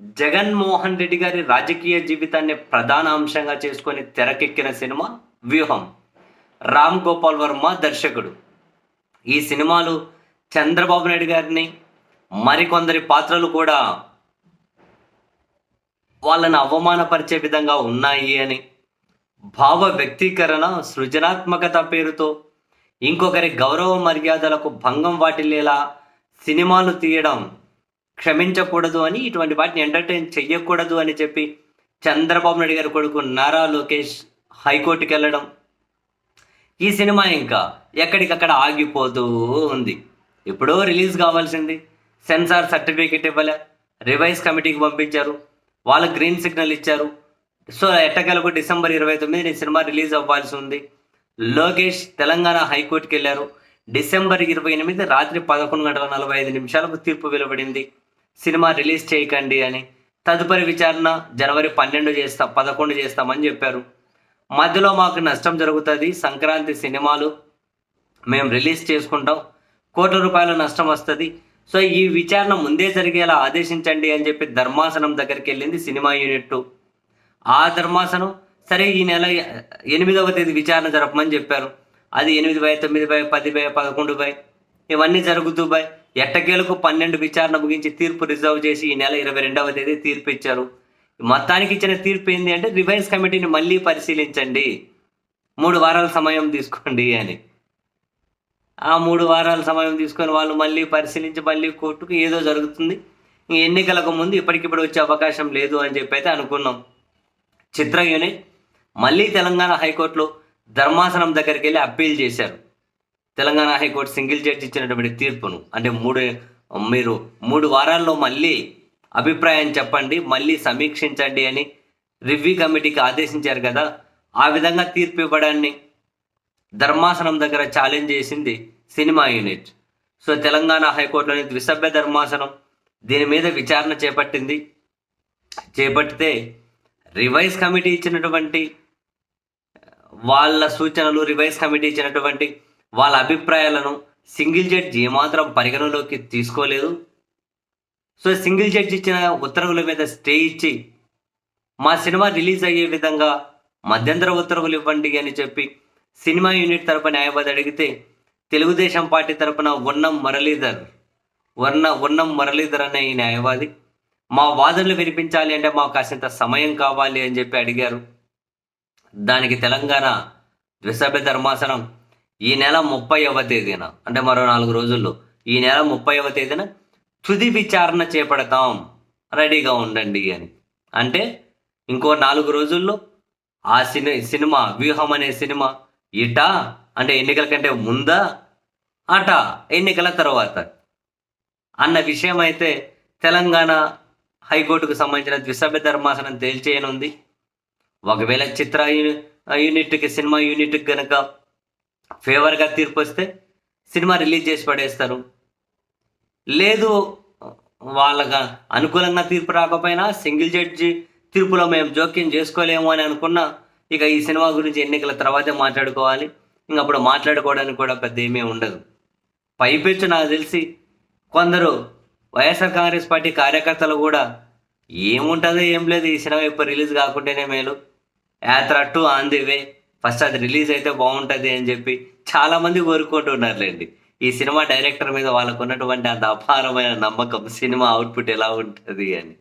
జగన్మోహన్ రెడ్డి గారి రాజకీయ జీవితాన్ని ప్రధాన అంశంగా చేసుకొని తెరకెక్కిన సినిమా వ్యూహం. రామ్ గోపాల్ వర్మ దర్శకుడు. ఈ సినిమాలు చంద్రబాబు నాయుడు గారిని మరికొందరి పాత్రలు కూడా వాళ్ళని అవమానపరిచే విధంగా ఉన్నాయి అని భావ వ్యక్తీకరణ సృజనాత్మకత పేరుతో ఇంకొకరి గౌరవ మర్యాదలకు భంగం వాటిల్లేలా సినిమాలు తీయడం క్షమించకూడదు అని ఇటువంటి వాటిని ఎంటర్టైన్ చెయ్యకూడదు అని చెప్పి చంద్రబాబు నాయుడు గారి కొడుకు నారా లోకేష్ హైకోర్టుకి వెళ్ళడం. ఈ సినిమా ఇంకా ఎక్కడికక్కడ ఆగిపోతూ ఉంది. ఎప్పుడో రిలీజ్ కావాల్సింది. సెన్సార్ సర్టిఫికేట్ ఇవ్వలే. రివైజ్ కమిటీకి పంపించారు. వాళ్ళు గ్రీన్ సిగ్నల్ ఇచ్చారు. సో ఎట్టకేలకు డిసెంబర్ ఇరవై తొమ్మిది ఈ సినిమా రిలీజ్ అవ్వాల్సి ఉంది. లోకేష్ తెలంగాణ హైకోర్టుకి వెళ్ళారు. డిసెంబర్ ఇరవై ఎనిమిది రాత్రి పదకొండు గంటల నలభై ఐదు నిమిషాలకు తీర్పు వెలువడింది. సినిమా రిలీజ్ చేయకండి అని తదుపరి విచారణ జనవరి పన్నెండు చేస్తాం పదకొండు చేస్తామని చెప్పారు. మధ్యలో మాకు నష్టం జరుగుతుంది సంక్రాంతి సినిమాలు మేము రిలీజ్ చేసుకుంటాం కోట్ల రూపాయల నష్టం వస్తుంది. సో ఈ విచారణ ముందే జరిగేలా ఆదేశించండి అని చెప్పి ధర్మాసనం దగ్గరికి వెళ్ళింది సినిమా యూనిట్ ఆ ధర్మాసనం సరే ఈ నెల ఎనిమిదవ తేదీ విచారణ జరపమని చెప్పారు. అది ఎనిమిది బై తొమ్మిది బై పది బై పదకొండు బై ఇవన్నీ జరుగుతూ బై. ఎట్టకేలకు పన్నెండు విచారణ ముగించి తీర్పు రిజర్వ్ చేసి ఈ నెల ఇరవై రెండవ తేదీ తీర్పు ఇచ్చారు. మొత్తానికి ఇచ్చిన తీర్పు ఏంటి అంటే రివైజ్ కమిటీని మళ్ళీ పరిశీలించండి. మూడు వారాల సమయం తీసుకోండి అని. ఆ మూడు వారాల సమయం తీసుకొని వాళ్ళు మళ్ళీ పరిశీలించి మళ్ళీ కోర్టుకు ఏదో జరుగుతుంది. ఎన్నికలకు ముందు ఇప్పటికిప్పుడు వచ్చే అవకాశం లేదు అని చెప్పి అయితే అనుకున్నాం. చిత్ర యూనిట్ మళ్ళీ తెలంగాణ హైకోర్టులో ధర్మాసనం దగ్గరికి వెళ్ళి అప్పీల్ చేశారు. తెలంగాణ హైకోర్టు సింగిల్ జడ్జి ఇచ్చినటువంటి తీర్పును అంటే మూడు మీరు మూడు వారాల్లో మళ్ళీ అభిప్రాయం చెప్పండి మళ్ళీ సమీక్షించండి అని రివ్యూ కమిటీకి ఆదేశించారు కదా ఆ విధంగా తీర్పు ఇవ్వడాన్ని ధర్మాసనం దగ్గర ఛాలెంజ్ చేసింది సినిమా యూనిట్. సో తెలంగాణ హైకోర్టులోని ద్విసభ్య ధర్మాసనం దీని మీద విచారణ చేపట్టింది. చేపట్టితే రివైజ్ కమిటీ ఇచ్చినటువంటి వాళ్ళ సూచనలు రివైజ్ కమిటీ ఇచ్చినటువంటి వాళ్ళ అభిప్రాయాలను సింగిల్ జడ్జి ఏమాత్రం పరిగణలోకి తీసుకోలేదు. సో సింగిల్ జడ్జి ఇచ్చిన ఉత్తర్వుల మీద స్టే ఇచ్చి మా సినిమా రిలీజ్ అయ్యే విధంగా మధ్యంతర ఉత్తర్వులు ఇవ్వండి అని చెప్పి సినిమా యూనిట్ తరపున న్యాయవాది అడిగితే తెలుగుదేశం పార్టీ తరపున ఉన్నం మురళీధర్ వర్ణ ఉన్నం మురళీధర్ అనే ఈ న్యాయవాది మా వాదనలు వినిపించాలి అంటే మాకు కాసింత సమయం కావాలి అని చెప్పి అడిగారు. దానికి తెలంగాణ ద్విసభ్య ధర్మాసనం ఈ నెల ముప్పైవ తేదీన అంటే మరో నాలుగు రోజుల్లో ఈ నెల ముప్పైవ తేదీన తుది విచారణ చేపడతాం. రెడీగా ఉండండి అని. అంటే ఇంకో నాలుగు రోజుల్లో ఆ సిని సినిమా వ్యూహం అనే సినిమా ఇట అంటే ఎన్నికల కంటే ముందా అట ఎన్నికల తర్వాత. అన్న విషయం అయితే తెలంగాణ హైకోర్టుకు సంబంధించిన ద్విసభ్య ధర్మాసనం తేల్చేయనుంది. ఒకవేళ చిత్ర యూనిట్కి సినిమా యూనిట్కి కనుక ఫేవర్గా తీర్పు వస్తే సినిమా రిలీజ్ చేసి పడేస్తారు. లేదు వాళ్ళగా అనుకూలంగా తీర్పు రాకపోయినా సింగిల్ జడ్జి తీర్పులో మేము జోక్యం చేసుకోలేము అని అనుకున్నా ఇక ఈ సినిమా గురించి ఎన్నికల తర్వాతే మాట్లాడుకోవాలి. ఇంక అప్పుడు మాట్లాడుకోవడానికి కూడా పెద్ద ఏమీ ఉండదు. పైపెచ్చు నాకు తెలిసి కొందరు వైఎస్ఆర్ కాంగ్రెస్ పార్టీ కార్యకర్తలు కూడా ఏముంటుందో ఏం లేదు ఈ సినిమా ఇప్పుడు రిలీజ్ కాకుండానే మేలు. Yatra two on the way first అది రిలీజ్ అయితే బాగుంటుంది అని చెప్పి చాలా మంది కోరుకుంటున్నారులేండి. ఈ సినిమా డైరెక్టర్ మీద వాళ్ళకు ఉన్నటువంటి అంత అపారమైన నమ్మకం సినిమా అవుట్పుట్ ఎలా ఉంటుంది అని.